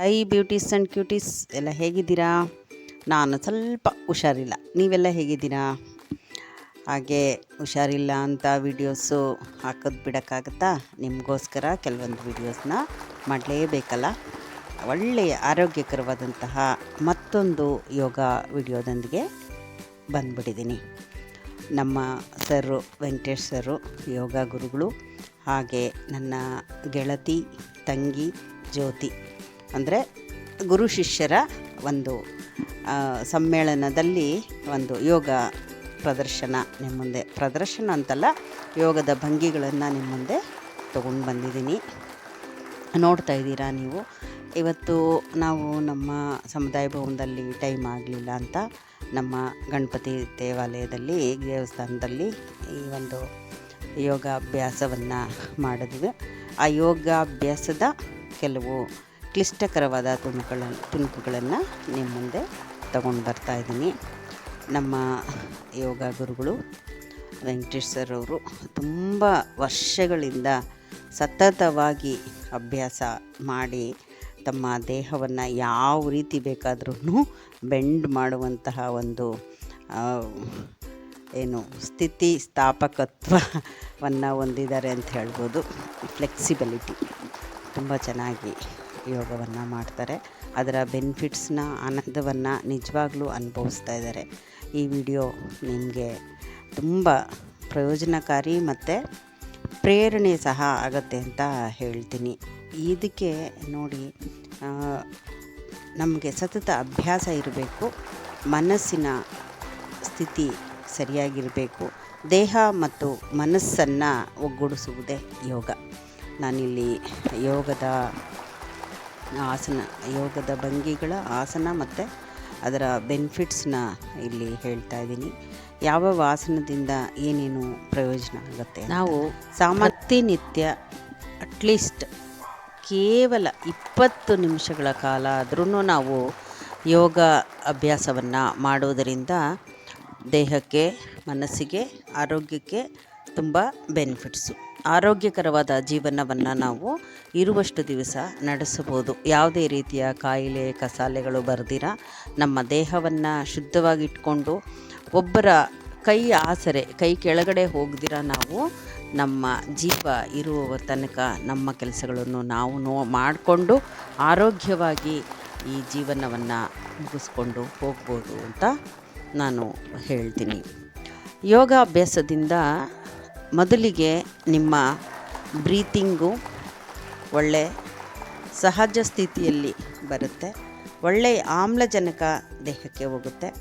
High beauties and ಕ್ಯೂಟೀಸ್ ಎಲ್ಲ ಹೇಗಿದ್ದೀರಾ? ನಾನು ಸ್ವಲ್ಪ ಹುಷಾರಿಲ್ಲ. ನೀವೆಲ್ಲ ಹೇಗಿದ್ದೀರಾ? ಹಾಗೆ ಹುಷಾರಿಲ್ಲ ಅಂತ ವೀಡಿಯೋಸು ಹಾಕೋದು ಬಿಡೋಕ್ಕಾಗತ್ತಾ? ನಿಮಗೋಸ್ಕರ ಕೆಲವೊಂದು ವೀಡಿಯೋಸ್ನ ಮಾಡಲೇಬೇಕಲ್ಲ? ಒಳ್ಳೆಯ ಆರೋಗ್ಯಕರವಾದಂತಹ ಮತ್ತೊಂದು ಯೋಗ ವಿಡಿಯೋದೊಂದಿಗೆ ಬಂದ್ಬಿಟ್ಟಿದ್ದೀನಿ. ನಮ್ಮ ಸರು ವೆಂಕಟೇಶ್ ಸರು, ಯೋಗ ಗುರುಗಳು ಹಾಗೆ ನನ್ನ ಗೆಳತಿ, ತಂಗಿ, ಜ್ಯೋತಿ ಅಂದರೆ ಗುರು ಶಿಷ್ಯರ ಒಂದು ಸಮ್ಮೇಳನದಲ್ಲಿ ಒಂದು ಯೋಗ ಪ್ರದರ್ಶನ ನಿಮ್ಮ ಮುಂದೆ. ಪ್ರದರ್ಶನ ಅಂತಲ್ಲ, ಯೋಗದ ಭಂಗಿಗಳನ್ನು ನಿಮ್ಮ ಮುಂದೆ ತೊಗೊಂಡು ಬಂದಿದ್ದೀನಿ. ನೋಡ್ತಾ ಇದ್ದೀರಾ ನೀವು? ಇವತ್ತು ನಾವು ನಮ್ಮ ಸಮುದಾಯ ಭವನದಲ್ಲಿ ಟೈಮ್ ಆಗಲಿಲ್ಲ ಅಂತ ನಮ್ಮ ಗಣಪತಿ ದೇವಾಲಯದಲ್ಲಿ, ದೇವಸ್ಥಾನದಲ್ಲಿ ಈ ಒಂದು ಯೋಗಾಭ್ಯಾಸವನ್ನು ಮಾಡಿದ್ವಿ. ಆ ಯೋಗಾಭ್ಯಾಸದ ಕೆಲವು ಕ್ಲಿಷ್ಟಕರವಾದ ತುಣುಕುಗಳನ್ನು ತುಣುಕುಗಳನ್ನು ನಿಮ್ಮ ಮುಂದೆ ತಗೊಂಡು ಬರ್ತಾ ಇದ್ದೀನಿ. ನಮ್ಮ ಯೋಗ ಗುರುಗಳು ವೆಂಕಟೇಶ್ ಸರ್ ಅವರು ತುಂಬ ವರ್ಷಗಳಿಂದ ಸತತವಾಗಿ ಅಭ್ಯಾಸ ಮಾಡಿ ತಮ್ಮ ದೇಹವನ್ನು ಯಾವ ರೀತಿ ಬೇಕಾದ್ರೂ ಬೆಂಡ್ ಮಾಡುವಂತಹ ಒಂದು ಏನು ಸ್ಥಿತಿ ಸ್ಥಾಪಕತ್ವವನ್ನು ಹೊಂದಿದ್ದಾರೆ ಅಂತ ಹೇಳ್ಬೋದು. ಫ್ಲೆಕ್ಸಿಬಿಲಿಟಿ ತುಂಬ ಚೆನ್ನಾಗಿ ಯೋಗವನ್ನು ಮಾಡ್ತಾರೆ. ಅದರ ಬೆನಿಫಿಟ್ಸ್ನ ಆನಂದವನ್ನು ನಿಜವಾಗ್ಲೂ ಅನುಭವಿಸ್ತಾ ಇದ್ದಾರೆ. ಈ ವಿಡಿಯೋ ನಿಮಗೆ ತುಂಬ ಪ್ರಯೋಜನಕಾರಿ ಮತ್ತು ಪ್ರೇರಣೆ ಸಹ ಆಗತ್ತೆ ಅಂತ ಹೇಳ್ತೀನಿ. ಇದಕ್ಕೆ ನೋಡಿ ನಮಗೆ ಸತತ ಅಭ್ಯಾಸ ಇರಬೇಕು. ಮನಸ್ಸಿನ ಸ್ಥಿತಿ ಸರಿಯಾಗಿರಬೇಕು. ದೇಹ ಮತ್ತು ಮನಸ್ಸನ್ನು ಒಗ್ಗೂಡಿಸುವುದೇ ಯೋಗ. ನಾನಿಲ್ಲಿ ಯೋಗದ ಆಸನ ಯೋಗದ ಭಂಗಿಗಳ ಆಸನ ಮತ್ತು ಅದರ ಬೆನಿಫಿಟ್ಸ್ನ ಇಲ್ಲಿ ಹೇಳ್ತಾ ಇದ್ದೀನಿ. ಯಾವ ಆಸನದಿಂದ ಏನೇನು ಪ್ರಯೋಜನ ಆಗುತ್ತೆ ನಾವು ಸಾಮರ್ಥ್ಯನಿತ್ಯ ಅಟ್ಲೀಸ್ಟ್ ಕೇವಲ ಇಪ್ಪತ್ತು ನಿಮಿಷಗಳ ಕಾಲ ಆದ್ರೂ ನಾವು ಯೋಗ ಅಭ್ಯಾಸವನ್ನು ಮಾಡೋದರಿಂದ ದೇಹಕ್ಕೆ ಮನಸ್ಸಿಗೆ ಆರೋಗ್ಯಕ್ಕೆ ತುಂಬ ಬೆನಿಫಿಟ್ಸು ಆರೋಗ್ಯಕರವಾದ ಜೀವನವನ್ನು ನಾವು ಇರುವಷ್ಟು ದಿವಸ ನಡೆಸಬಹುದು. ಯಾವುದೇ ರೀತಿಯ ಕಾಯಿಲೆ, ಕಸಾಲೆಗಳು ಬರ್ದಿರ ನಮ್ಮ ದೇಹವನ್ನು ಶುದ್ಧವಾಗಿಟ್ಕೊಂಡು ಒಬ್ಬರ ಕೈ ಆಸರೆ, ಕೈ ಕೆಳಗಡೆ ಹೋಗ್ದಿರ ನಾವು ನಮ್ಮ ಜೀವ ಇರುವ ತನಕ ನಮ್ಮ ಕೆಲಸಗಳನ್ನು ನಾವು ನೋ ಮಾಡಿಕೊಂಡು ಆರೋಗ್ಯವಾಗಿ ಈ ಜೀವನವನ್ನು ಮುಗಿಸ್ಕೊಂಡು ಹೋಗ್ಬೋದು ಅಂತ ನಾನು ಹೇಳ್ತೀನಿ. ಯೋಗಾಭ್ಯಾಸದಿಂದ ಮೊದಲಿಗೆ ನಿಮ್ಮ ಬ್ರೀತಿಂಗು ಒಳ್ಳೆ ಸಹಜ ಸ್ಥಿತಿಯಲ್ಲಿ ಬರುತ್ತೆ. ಒಳ್ಳೆಯ ಆಮ್ಲಜನಕ ದೇಹಕ್ಕೆ ಹೋಗುತ್ತೆ.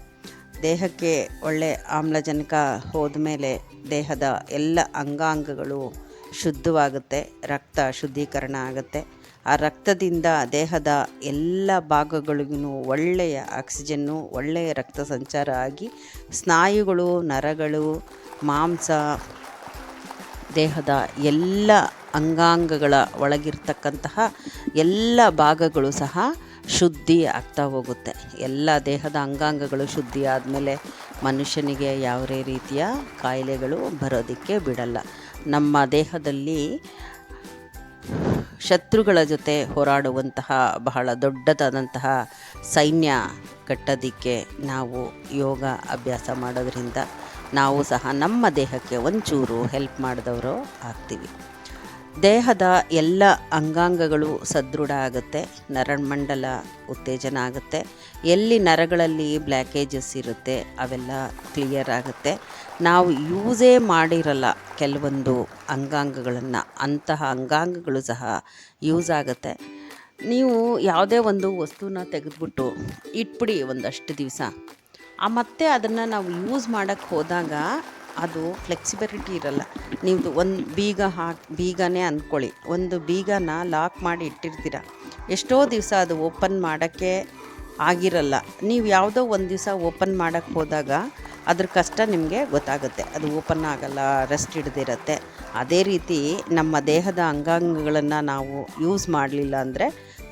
ದೇಹಕ್ಕೆ ಒಳ್ಳೆ ಆಮ್ಲಜನಕ ಹೋದ ಮೇಲೆ ದೇಹದ ಎಲ್ಲ ಅಂಗಾಂಗಗಳು ಶುದ್ಧವಾಗುತ್ತೆ. ರಕ್ತ ಶುದ್ಧೀಕರಣ ಆಗುತ್ತೆ. ಆ ರಕ್ತದಿಂದ ದೇಹದ ಎಲ್ಲ ಭಾಗಗಳಿಗೂ ಒಳ್ಳೆಯ ಆಕ್ಸಿಜನ್ನು, ಒಳ್ಳೆಯ ರಕ್ತ ಸಂಚಾರ ಆಗಿ ಸ್ನಾಯುಗಳು, ನರಗಳು, ಮಾಂಸ ದೇಹದ ಎಲ್ಲ ಅಂಗಾಂಗಗಳ ಒಳಗಿರ್ತಕ್ಕಂತಹ ಎಲ್ಲ ಭಾಗಗಳು ಸಹ ಶುದ್ಧಿ ಆಗ್ತಾ ಹೋಗುತ್ತೆ. ಎಲ್ಲ ದೇಹದ ಅಂಗಾಂಗಗಳು ಶುದ್ಧಿ ಆದಮೇಲೆ ಮನುಷ್ಯನಿಗೆ ಯಾವುದೇ ರೀತಿಯ ಕಾಯಿಲೆಗಳು ಬರೋದಕ್ಕೆ ಬಿಡಲ್ಲ. ನಮ್ಮ ದೇಹದಲ್ಲಿ ಶತ್ರುಗಳ ಜೊತೆ ಹೋರಾಡುವಂತಹ ಬಹಳ ದೊಡ್ಡದಾದಂತಹ ಸೈನ್ಯ ಕಟ್ಟೋದಕ್ಕೆ ನಾವು ಯೋಗ ಅಭ್ಯಾಸ ಮಾಡೋದ್ರಿಂದ ನಾವು ಸಹ ನಮ್ಮ ದೇಹಕ್ಕೆ ಒಂಚೂರು ಹೆಲ್ಪ್ ಮಾಡಿದವರು ಆಗ್ತೀವಿ. ದೇಹದ ಎಲ್ಲ ಅಂಗಾಂಗಗಳು ಸದೃಢ ಆಗುತ್ತೆ, ನರಮಂಡಲ ಉತ್ತೇಜನ ಆಗುತ್ತೆ, ಎಲ್ಲಿ ನರಗಳಲ್ಲಿ ಬ್ಲ್ಯಾಕೇಜಸ್ ಇರುತ್ತೆ ಅವೆಲ್ಲ ಕ್ಲಿಯರ್ ಆಗುತ್ತೆ. ನಾವು ಯೂಸೇ ಮಾಡಿರಲ್ಲ ಕೆಲವೊಂದು ಅಂಗಾಂಗಗಳನ್ನು, ಅಂತಹ ಅಂಗಾಂಗಗಳು ಸಹ ಯೂಸ್ ಆಗುತ್ತೆ. ನೀವು ಯಾವುದೇ ಒಂದು ವಸ್ತುನ ತೆಗೆದುಬಿಟ್ಟು ಇಟ್ಬಿಡಿ ಒಂದಷ್ಟು ದಿವಸ. ಮತ್ತೆ ಅದನ್ನು ನಾವು ಯೂಸ್ ಮಾಡೋಕ್ಕೆ ಹೋದಾಗ ಅದು ಫ್ಲೆಕ್ಸಿಬಿಲಿಟಿ ಇರಲ್ಲ. ನೀವು ಒಂದು ಬೀಗ ಹಾಕಿ ಬೀಗನೇ ಅಂದ್ಕೊಳ್ಳಿ ಒಂದು ಬೀಗನ ಲಾಕ್ ಮಾಡಿ ಇಟ್ಟಿರ್ತೀರ. ಎಷ್ಟೋ ದಿವಸ ಅದು ಓಪನ್ ಮಾಡೋಕ್ಕೆ ಆಗಿರಲ್ಲ. ನೀವು ಯಾವುದೋ ಒಂದು ದಿವಸ ಓಪನ್ ಮಾಡೋಕ್ಕೆ ಹೋದಾಗ ಅದ್ರ ಕಷ್ಟ ನಿಮಗೆ ಗೊತ್ತಾಗುತ್ತೆ. ಅದು ಓಪನ್ ಆಗಲ್ಲ ರೆಸ್ಟ್ ಹಿಡ್ದಿರತ್ತೆ. ಅದೇ ರೀತಿ ನಮ್ಮ ದೇಹದ ಅಂಗಾಂಗಗಳನ್ನು ನಾವು ಯೂಸ್ ಮಾಡಲಿಲ್ಲ ಅಂದರೆ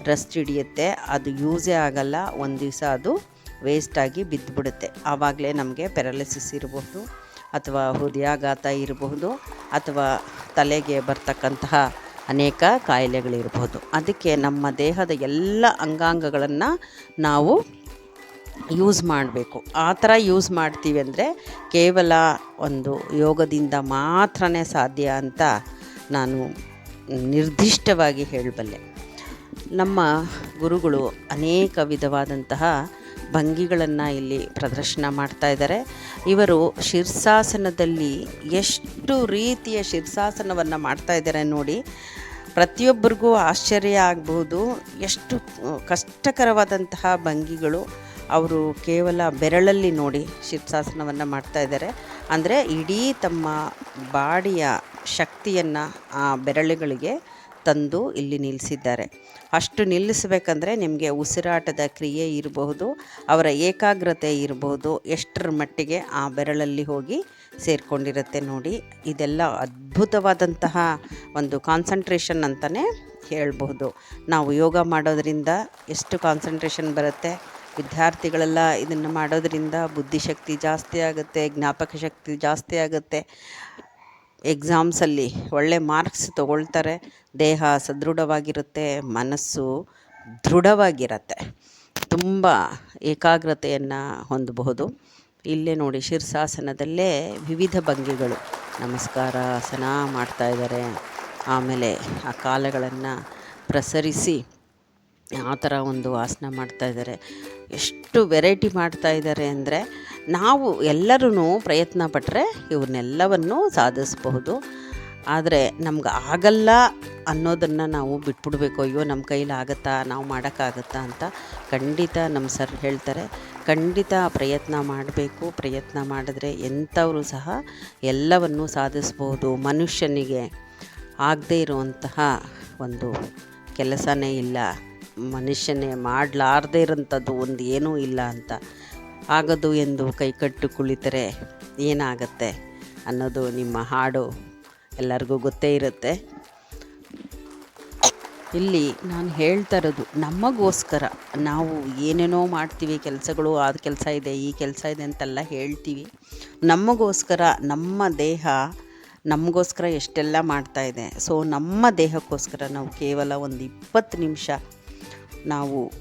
ರೆಸ್ಟ್ ಹಿಡಿಯುತ್ತೆ. ಅದು ಯೂಸೇ ಆಗಲ್ಲ. ಒಂದು ದಿವಸ ಅದು ವೇಸ್ಟಾಗಿ ಬಿದ್ದುಬಿಡುತ್ತೆ ಆವಾಗಲೇ ನಮಗೆ ಪೆರಾಲಿಸಿಸ್ ಇರಬಹುದು ಅಥವಾ ಹೃದಯಾಘಾತ ಇರಬಹುದು ಅಥವಾ ತಲೆಗೆ ಬರ್ತಕ್ಕಂತಹ ಅನೇಕ ಕಾಯಿಲೆಗಳಿರಬಹುದು. ಅದಕ್ಕೆ ನಮ್ಮ ದೇಹದ ಎಲ್ಲ ಅಂಗಾಂಗಗಳನ್ನು ನಾವು ಯೂಸ್ ಮಾಡಬೇಕು. ಆ ಥರ ಯೂಸ್ ಮಾಡ್ತೀವಿ ಅಂದರೆ ಕೇವಲ ಒಂದು ಯೋಗದಿಂದ ಮಾತ್ರ ಸಾಧ್ಯ ಅಂತ ನಾನು ನಿರ್ದಿಷ್ಟವಾಗಿ ಹೇಳಬಲ್ಲೆ. ನಮ್ಮ ಗುರುಗಳು ಅನೇಕ ವಿಧವಾದಂತಹ ಭಂಗಿಗಳನ್ನು ಇಲ್ಲಿ ಪ್ರದರ್ಶನ ಮಾಡ್ತಾ ಇದ್ದಾರೆ. ಇವರು ಶೀರ್ಷಾಸನದಲ್ಲಿ ಎಷ್ಟು ರೀತಿಯ ಶೀರ್ಷಾಸನವನ್ನು ಮಾಡ್ತಾ ಇದ್ದಾರೆ ನೋಡಿ. ಪ್ರತಿಯೊಬ್ಬರಿಗೂ ಆಶ್ಚರ್ಯ ಆಗ್ಬೋದು ಎಷ್ಟು ಕಷ್ಟಕರವಾದಂತಹ ಭಂಗಿಗಳು ಅವರು ಕೇವಲ ಬೆರಳಲ್ಲಿ ನೋಡಿ ಶೀರ್ಷಾಸನವನ್ನು ಮಾಡ್ತಾ ಇದ್ದಾರೆ. ಅಂದರೆ ಇಡೀ ತಮ್ಮ ಬಾಡಿಯ ಶಕ್ತಿಯನ್ನು ಆ ಬೆರಳುಗಳಿಗೆ ತಂದು ಇಲ್ಲಿ ನಿಲ್ಲಿಸಿದ್ದಾರೆ. ಅಷ್ಟು ನಿಲ್ಲಿಸಬೇಕಂದ್ರೆ ನಿಮಗೆ ಉಸಿರಾಟದ ಕ್ರಿಯೆ ಇರಬಹುದು, ಅವರ ಏಕಾಗ್ರತೆ ಇರಬಹುದು, ಎಷ್ಟರ ಮಟ್ಟಿಗೆ ಆ ಬೆರಳಲ್ಲಿ ಹೋಗಿ ಸೇರಿಕೊಂಡಿರುತ್ತೆ ನೋಡಿ. ಇದೆಲ್ಲ ಅದ್ಭುತವಾದಂತಹ ಒಂದು ಕಾನ್ಸಂಟ್ರೇಷನ್ ಅಂತಲೇ ಹೇಳಬಹುದು. ನಾವು ಯೋಗ ಮಾಡೋದರಿಂದ ಎಷ್ಟು ಕಾನ್ಸಂಟ್ರೇಷನ್ ಬರುತ್ತೆ? ವಿದ್ಯಾರ್ಥಿಗಳೆಲ್ಲ ಇದನ್ನು ಮಾಡೋದರಿಂದ ಬುದ್ಧಿಶಕ್ತಿ ಜಾಸ್ತಿ ಆಗುತ್ತೆ, ಜ್ಞಾಪಕ ಶಕ್ತಿ ಜಾಸ್ತಿ ಆಗುತ್ತೆ. ಎಕ್ಸಾಮ್ಸಲ್ಲಿ ಒಳ್ಳೆ ಮಾರ್ಕ್ಸ್ ತಗೊಳ್ತಾರೆ. ದೇಹ ಸದೃಢವಾಗಿರುತ್ತೆ, ಮನಸ್ಸು ದೃಢವಾಗಿರತ್ತೆ. ತುಂಬ ಏಕಾಗ್ರತೆಯನ್ನು ಹೊಂದಬಹುದು. ಇಲ್ಲೇ ನೋಡಿ ಶೀರ್ಷಾಸನದಲ್ಲೇ ವಿವಿಧ ಭಂಗಿಗಳು ನಮಸ್ಕಾರ, ಆಸನ ಮಾಡ್ತಾ ಇದ್ದಾರೆ ಆಮೇಲೆ ಆ ಕಾಲಗಳನ್ನು ಪ್ರಸರಿಸಿ ಆ ಥರ ಒಂದು ಆಸನ ಮಾಡ್ತಾ ಇದ್ದಾರೆ ಎಷ್ಟು ವೆರೈಟಿ ಮಾಡ್ತಾ ಇದ್ದಾರೆ ಅಂದರೆ ನಾವು ಎಲ್ಲರೂ ಪ್ರಯತ್ನ ಪಟ್ಟರೆ ಇವನ್ನೆಲ್ಲವನ್ನು ಸಾಧಿಸಬಹುದು. ಆದರೆ ನಮ್ಗೆ ಆಗಲ್ಲ ಅನ್ನೋದನ್ನು ನಾವು ಬಿಟ್ಬಿಡ್ಬೇಕು, ಅಯ್ಯೋ ನಮ್ಮ ಕೈಲಿ ಆಗುತ್ತಾ, ನಾವು ಮಾಡೋಕ್ಕಾಗತ್ತಾ ಅಂತ ಖಂಡಿತ ನಮ್ಮ ಸರ್ ಹೇಳ್ತಾರೆ. ಖಂಡಿತ ಪ್ರಯತ್ನ ಮಾಡಬೇಕು, ಪ್ರಯತ್ನ ಮಾಡಿದ್ರೆ ಎಂಥವರು ಸಹ ಎಲ್ಲವನ್ನು ಸಾಧಿಸ್ಬೋದು ಮನುಷ್ಯನಿಗೆ ಆಗದೇ ಇರುವಂತಹ ಒಂದು ಕೆಲಸನೇ ಇಲ್ಲ. ಮನುಷ್ಯನೇ ಮಾಡಲಾರ್ದೇ ಇರೋಂಥದ್ದು ಒಂದು ಏನೂ ಇಲ್ಲ ಅಂತ. ಆಗದು ಎಂದು ಕೈಕಟ್ಟು ಕುಳಿತರೆ ಏನಾಗತ್ತೆ ಅನ್ನೋದು ನಿಮ್ಮ ಹಾಡು ಎಲ್ಲರಿಗೂ ಗೊತ್ತೇ ಇರುತ್ತೆ. ಇಲ್ಲಿ ನಾನು ಹೇಳ್ತಾ ಇರೋದು, ನಮಗೋಸ್ಕರ ನಾವು ಏನೇನೋ ಮಾಡ್ತೀವಿ, ಕೆಲಸಗಳು ಅದು ಕೆಲಸ ಇದೆ, ಈ ಕೆಲಸ ಇದೆ ಅಂತೆಲ್ಲ ಹೇಳ್ತೀವಿ. ನಮಗೋಸ್ಕರ ನಮ್ಮ ದೇಹ ನಮಗೋಸ್ಕರ ಎಷ್ಟೆಲ್ಲ ಮಾಡ್ತಾ ಇದೆ. ಸೊ ನಮ್ಮ ದೇಹಕ್ಕೋಸ್ಕರ ನಾವು ಕೇವಲ ಒಂದು ಇಪ್ಪತ್ತು ನಿಮಿಷ ನಾವು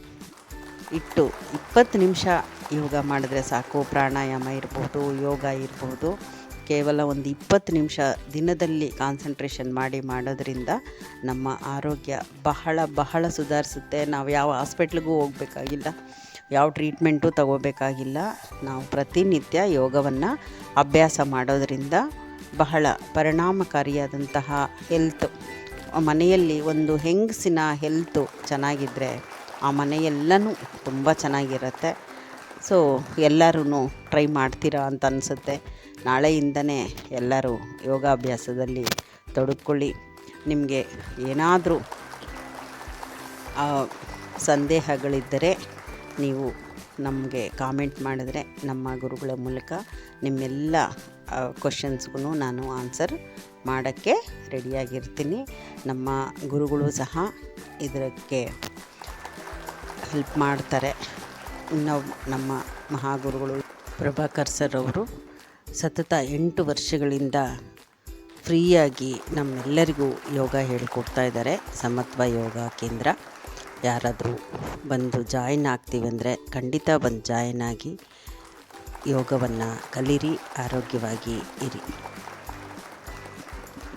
ಇಟ್ಟು ಇಪ್ಪತ್ತು ನಿಮಿಷ ಯೋಗ ಮಾಡಿದ್ರೆ ಸಾಕು, ಪ್ರಾಣಾಯಾಮ ಇರ್ಬೋದು, ಯೋಗ ಇರ್ಬೋದು. ಕೇವಲ ಒಂದು ಇಪ್ಪತ್ತು ನಿಮಿಷ ದಿನದಲ್ಲಿ ಕಾನ್ಸಂಟ್ರೇಷನ್ ಮಾಡಿ ಮಾಡೋದ್ರಿಂದ ನಮ್ಮ ಆರೋಗ್ಯ ಬಹಳ ಬಹಳ ಸುಧಾರಿಸುತ್ತೆ. ನಾವು ಯಾವ ಹಾಸ್ಪಿಟ್ಲಿಗೂ ಹೋಗಬೇಕಾಗಿಲ್ಲ, ಯಾವ ಟ್ರೀಟ್ಮೆಂಟು ತಗೋಬೇಕಾಗಿಲ್ಲ. ನಾವು ಪ್ರತಿನಿತ್ಯ ಯೋಗವನ್ನು ಅಭ್ಯಾಸ ಮಾಡೋದರಿಂದ ಬಹಳ ಪರಿಣಾಮಕಾರಿಯಾದಂತಹ ಹೆಲ್ತ್ ಮನೆಯಲ್ಲಿ ಒಂದು ಹೆಂಗಸಿನ ಹೆಲ್ತು ಚೆನ್ನಾಗಿದ್ದರೆ ಆ ಮನೆಯೆಲ್ಲನೂ ತುಂಬ ಚೆನ್ನಾಗಿರುತ್ತೆ. ಸೊ ಎಲ್ಲರೂ ಟ್ರೈ ಮಾಡ್ತೀರಾ ಅಂತ ಅನಿಸುತ್ತೆ. ನಾಳೆಯಿಂದನೇ ಎಲ್ಲರೂ ಯೋಗಾಭ್ಯಾಸದಲ್ಲಿ ತೊಡಕೊಳ್ಳಿ. ನಿಮಗೆ ಏನಾದರೂ ಸಂದೇಹಗಳಿದ್ದರೆ ನೀವು ನಮಗೆ ಕಾಮೆಂಟ್ ಮಾಡಿದ್ರೆ ನಮ್ಮ ಗುರುಗಳ ಮೂಲಕ ನಿಮ್ಮೆಲ್ಲ ಕ್ವಶನ್ಸ್ಗೂ ನಾನು ಆನ್ಸರ್ ಮಾಡೋಕ್ಕೆ ರೆಡಿಯಾಗಿರ್ತೀನಿ ನಮ್ಮ ಗುರುಗಳು ಸಹ ಇದಕ್ಕೆ ಹೆಲ್ಪ್ ಮಾಡ್ತಾರೆ. ನಾವು ನಮ್ಮ ಮಹಾಗುರುಗಳು ಪ್ರಭಾಕರ್ ಸರ್ ಅವರು ಸತತ ಎಂಟು ವರ್ಷಗಳಿಂದ ಫ್ರೀಯಾಗಿ ನಮ್ಮೆಲ್ಲರಿಗೂ ಯೋಗ ಹೇಳಿಕೊಡ್ತಾ ಇದ್ದಾರೆ. ಸಮತ್ವ ಯೋಗ ಕೇಂದ್ರ. ಯಾರಾದರೂ ಬಂದು ಜಾಯಿನ್ ಆಗ್ತೀವಿ ಅಂದರೆ ಖಂಡಿತ ಬಂದು ಜಾಯಿನ್ ಆಗಿ ಯೋಗವನ್ನು ಕಲೀರಿ, ಆರೋಗ್ಯವಾಗಿ ಇರಿ.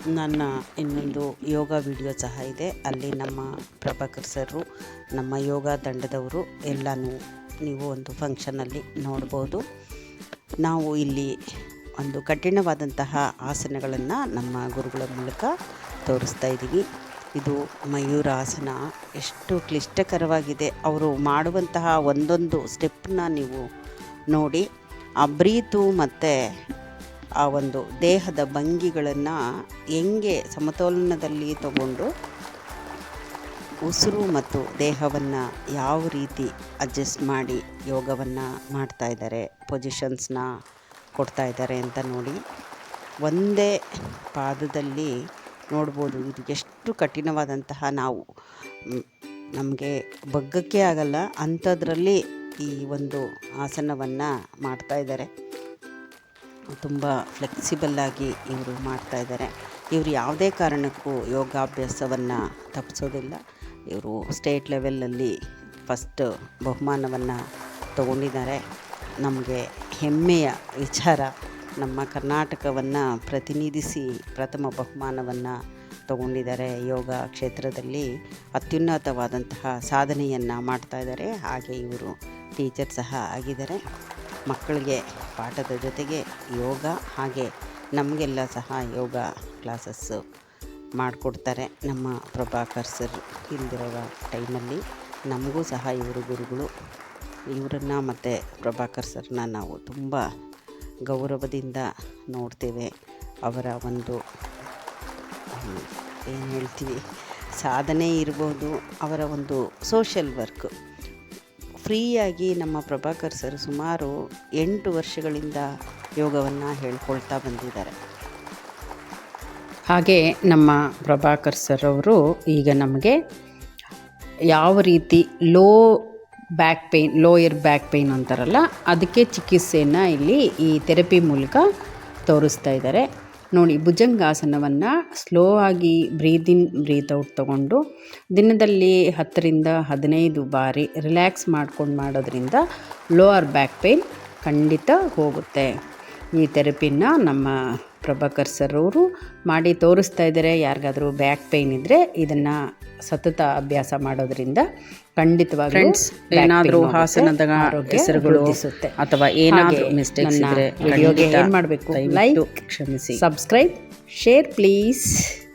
ನನ್ನ ಇನ್ನೊಂದು ಯೋಗ ವಿಡಿಯೋ ಸಹ ಇದೆ. ಅಲ್ಲಿ ನಮ್ಮ ಪ್ರಭಾಕರ್ ಸರ್ರು, ನಮ್ಮ ಯೋಗ ತಂಡದವರು ಎಲ್ಲನೂ ನೀವು ಒಂದು ಫಂಕ್ಷನಲ್ಲಿ ನೋಡ್ಬೋದು. ನಾವು ಇಲ್ಲಿ ಒಂದು ಕಠಿಣವಾದಂತಹ ಆಸನಗಳನ್ನು ನಮ್ಮ ಗುರುಗಳ ಮೂಲಕ ತೋರಿಸ್ತಾ ಇದ್ದೀವಿ. ಇದು ಮಯೂರ ಆಸನ. ಎಷ್ಟು ಕ್ಲಿಷ್ಟಕರವಾಗಿದೆ. ಅವರು ಮಾಡುವಂತಹ ಒಂದೊಂದು ಸ್ಟೆಪ್ನ ನೀವು ನೋಡಿ. ಆ ಬ್ರೀತು ಮತ್ತು ಆ ಒಂದು ದೇಹದ ಭಂಗಿಗಳನ್ನು ಹೆಂಗೆ ಸಮತೋಲನದಲ್ಲಿ ತಗೊಂಡು ಉಸಿರು ಮತ್ತು ದೇಹವನ್ನು ಯಾವ ರೀತಿ ಅಡ್ಜಸ್ಟ್ ಮಾಡಿ ಯೋಗವನ್ನು ಮಾಡ್ತಾ ಇದ್ದಾರೆ ಪೊಸಿಷನ್ಸ್ನ ಕೊಡ್ತಾ ಇದ್ದಾರೆ ಅಂತ ನೋಡಿ ಒಂದೇ ಪಾದದಲ್ಲಿ ನೋಡ್ಬೋದು. ಇದು ಎಷ್ಟು ಕಠಿಣವಾದಂತಹ ನಾವು ನಮಗೆ ಬಗ್ಗಕ್ಕೆ ಆಗಲ್ಲ, ಅಂಥದ್ರಲ್ಲಿ ಈ ಒಂದು ಆಸನವನ್ನು ಮಾಡ್ತಾ ಇದ್ದಾರೆ. ತುಂಬ ಫ್ಲೆಕ್ಸಿಬಲ್ಲಾಗಿ ಇವರು ಮಾಡ್ತಾ ಇದ್ದಾರೆ. ಇವರು ಯಾವುದೇ ಕಾರಣಕ್ಕೂ ಯೋಗಾಭ್ಯಾಸವನ್ನು ತಪ್ಪಿಸೋದಿಲ್ಲ. ಇವರು ಸ್ಟೇಟ್ ಲೆವೆಲಲ್ಲಿ ಫಸ್ಟ್ ಬಹುಮಾನವನ್ನು ತಗೊಂಡಿದ್ದಾರೆ. ನಮಗೆ ಹೆಮ್ಮೆಯ ವಿಚಾರ ನಮ್ಮ ಕರ್ನಾಟಕವನ್ನು ಪ್ರತಿನಿಧಿಸಿ ಪ್ರಥಮ ಬಹುಮಾನವನ್ನು ತಗೊಂಡಿದ್ದಾರೆ. ಯೋಗ ಕ್ಷೇತ್ರದಲ್ಲಿ ಅತ್ಯುನ್ನತವಾದಂತಹ ಸಾಧನೆಯನ್ನು ಮಾಡ್ತಾ ಇದ್ದಾರೆ. ಹಾಗೆ ಇವರು ಟೀಚರ್ ಸಹ ಆಗಿದ್ದಾರೆ. ಮಕ್ಕಳಿಗೆ ಪಾಠದ ಜೊತೆಗೆ ಯೋಗ ಹಾಗೆ ನಮಗೆಲ್ಲ ಸಹ ಯೋಗ ಕ್ಲಾಸಸ್ಸು ಮಾಡಿಕೊಡ್ತಾರೆ ನಮ್ಮ ಪ್ರಭಾಕರ್ ಸರ್ ಇಲ್ದಿರೋ ಟೈಮಲ್ಲಿ. ನಮಗೂ ಸಹ ಇವರು ಗುರುಗಳು. ಇವರನ್ನು ಮತ್ತು ಪ್ರಭಾಕರ್ ಸರ್ನ ನಾವು ತುಂಬ ಗೌರವದಿಂದ ನೋಡ್ತೇವೆ. ಅವರ ಒಂದು ಏನು ಹೇಳ್ತೀವಿ, ಸಾಧನೆ ಇರ್ಬೋದು, ಅವರ ಒಂದು ಸೋಷಲ್ ವರ್ಕ್ ಫ್ರೀಯಾಗಿ ನಮ್ಮ ಪ್ರಭಾಕರ್ ಸರ್ ಸುಮಾರು ಎಂಟು ವರ್ಷಗಳಿಂದ ಯೋಗವನ್ನು ಹೇಳ್ಕೊಳ್ತಾ ಬಂದಿದ್ದಾರೆ. ಹಾಗೆ ನಮ್ಮ ಪ್ರಭಾಕರ್ ಸರ್ ಅವರು ಈಗ ನಮಗೆ ಯಾವ ರೀತಿ low back pain lower back pain ಅಂತಾರಲ್ಲ, ಅದಕ್ಕೆ ಚಿಕಿತ್ಸೆಯನ್ನು ಇಲ್ಲಿ ಈ ಥೆರಪಿ ಮೂಲಕ ತೋರಿಸ್ತಾ ಇದ್ದಾರೆ. ನೋಡಿ, ಭುಜಂಗಾಸನವನ್ನು ಸ್ಲೋ ಆಗಿ ಬ್ರೀತ್ ಇನ್ ಬ್ರೀತ್ ಔಟ್ ತಗೊಂಡು ದಿನದಲ್ಲಿ ಹತ್ತರಿಂದ ಹದಿನೈದು ಬಾರಿ ರಿಲ್ಯಾಕ್ಸ್ ಮಾಡ್ಕೊಂಡು ಮಾಡೋದ್ರಿಂದ ಲೋವರ್ ಬ್ಯಾಕ್ ಪೇಯ್ನ್ ಖಂಡಿತ ಹೋಗುತ್ತೆ. ಈ ಥೆರಪಿನ ನಮ್ಮ ಪ್ರಭಾಕರ್ ಸರ್ ಅವರು ಮಾಡಿ ತೋರಿಸ್ತಾ ಇದ್ದಾರೆ. ಯಾರಿಗಾದರೂ ಬ್ಯಾಕ್ ಪೇಯ್ನ್ ಇದ್ದರೆ ಇದನ್ನು ಸತತ ಅಭ್ಯಾಸ ಮಾಡೋದ್ರಿಂದ ಖಂಡಿತವಾಗಿ ಫ್ರೆಂಡ್ಸ್ ಏನಾದ್ರೂ ಹಾಸನದ ಹೆಸರುಗಳು ಅಥವಾ ಏನಾದ್ರೂ ಮಿಸ್ಟೇಕ್ಸ್ ಇದ್ರೆ ವಿಡಿಯೋಗೆ ಏನು ಮಾಡಬೇಕು? ಲೈಕ್ ಕ್ಷಮಿಸಿ. Subscribe share please